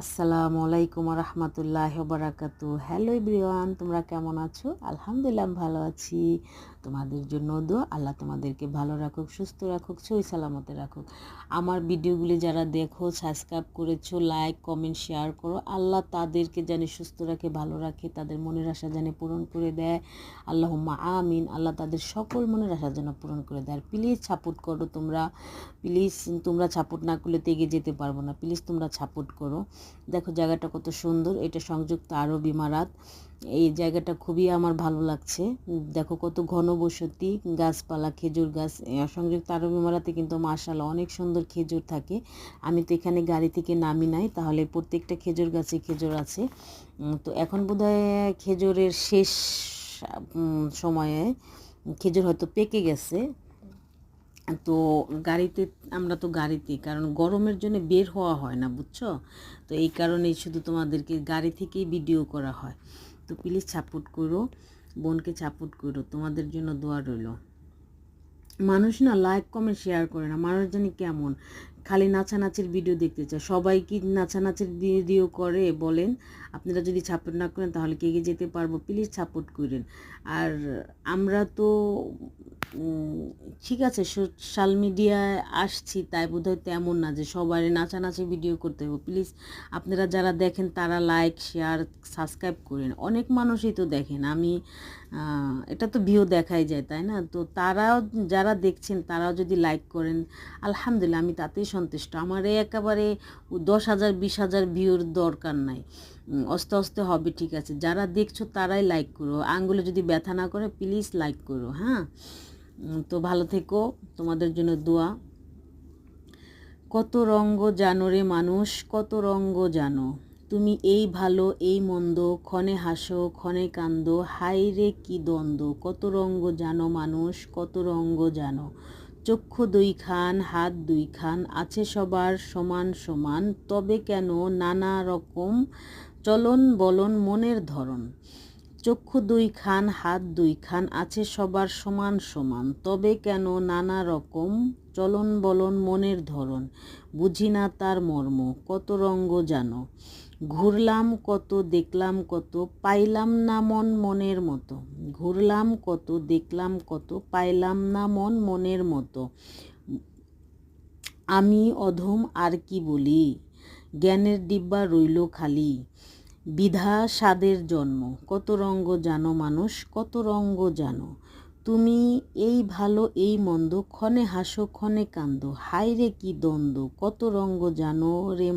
আসসালামু আলাইকুম রহমতুল্লাহ বারাকাতু হ্যালো এভরিওয়ান তোমরা কেমন আছো? আলহামদুলিল্লাহ ভালো আছি। তোমাদের জন্য দো আল্লাহ তোমাদেরকে ভালো রাখুক, সুস্থ রাখুক সই সালামতে রাখুক। আমার ভিডিওগুলি যারা দেখো সাবস্ক্রাইব করেছ লাইক কমেন্ট শেয়ার করো, আল্লাহ তাদেরকে জানি সুস্থ রাখে, ভালো রাখে, তাদের মনের আশা জানে পূরণ করে দেয়। আল্লাহ আমিন, আল্লাহ তাদের সকল মনের আশা যেন পূরণ করে দেয়। আর প্লিজ সাপোর্ট করো তোমরা। প্লিজ তোমরা সাপোর্ট না করলে তো এগিয়ে যেতে পারব না। প্লিজ তোমরা সাপোর্ট করো। দেখো জায়গাটা কত সুন্দর, এটা সংযুক্ত আরব ইমারাত। এই জায়গাটা খুবই আমার ভালো লাগছে। দেখো কত ঘন বসতি, গাছপালা, খেজুর গাছ। সংযুক্ত আরব ইমারাতে কিন্তু মাশাল্লাহ অনেক সুন্দর খেজুর থাকে। আমি তো এখানে গাড়ি থেকে নামি নাই, তাহলে প্রত্যেকটা খেজুর গাছে খেজুর আছে। তো এখন বোধহয় খেজুরের শেষ সময়ে, খেজুর হয়তো পেকে গেছে। তো গাড়িতে, আমরা তো গাড়িতে কারণ গরমের জন্য বের হওয়া হয় না, বুঝছ? তো এই কারণেই শুধু তোমাদেরকে গাড়ি থেকেই ভিডিও করা হয়। তো প্লিজ সাপোর্ট করো, বোনকে সাপোর্ট করো, তোমাদের জন্য দোয়া রইল। মানুষ না লাইক কমেন্ট শেয়ার করে না, মানুষ জানি কেমন? খালি নাচানাচির ভিডিও দেখতে চায়। সবাই কি নাচানাচির ভিডিও করে বলেন? আপনারা যদি সাপোর্ট না করেন তাহলে কে এগিয়ে যেতে পারব? প্লিজ সাপোর্ট করেন। আর আমরা তো ঠিক আছে সোশ্যাল মিডিয়ায় আসছি, তাই বোধহয় তেমন না যে সবাই নাচানাচি ভিডিও করতে হবে। প্লিজ আপনারা যারা দেখেন, তারা লাইক শেয়ার সাবস্ক্রাইব করেন। অনেক মানুষই তো দেখেন, আমি এটা তো ভিউ দেখাই যায়, তাই না? তো তারাও, যারা দেখছেন, তারাও যদি লাইক করেন, আলহামদুলিল্লাহ, আমি তাতেই সন্তুষ্ট। আমার একেবারে দশ হাজার, বিশ হাজার ভিউর দরকার নাই। আস্তে আস্তে হবে, ঠিক আছে। যারা দেখছ, তারাই লাইক করো। আঙ্গুলে যদি ব্যথা না করে প্লিজ লাইক করো হ্যাঁ? তো ভালো থেকো। তোমাদের জন্য দোয়া। কত রঙ্গ জানো রে মানুষ, কত রঙ্গ জানো। তুমি এই ভালো, এই মন্দ, ক্ষণে হাসো, ক্ষণে কান্দ হাই রে কি দ্বন্দ্ব। কত রঙ্গ জানো মানুষ, কত রঙ্গ জানো। চক্ষু দুই খান, হাত দুই খান, আছে সবার সমান সমান। তবে কেন নানা রকম চলন বলন মনের ধরন। চক্ষু দুই খান, হাত দুই খান, আছে সবার সমান সমান। তবে কেন নানা রকম চলন বলন মনের ধরন? বুঝি না তার মর্ম, কত রঙ্গ জানো? ঘুরলাম কত, দেখলাম কত, পাইলাম না মন মনের মতো। ঘুরলাম কত, দেখলাম কত, পাইলাম না মন মনের মতো। আমি অধম আর কি বলি? জ্ঞানের ডিব্বা রইল খালি। বিধা সাদের জন্ম। কত রঙ্গ জানো মানুষ, কত রঙ্গ জানো। তুমি এই ভালো, এই মন্দ, ক্ষণে হাসো, ক্ষণে কান্দ। হায় রে কি দ্বন্দ্ব, কত রঙ্গ জানো রে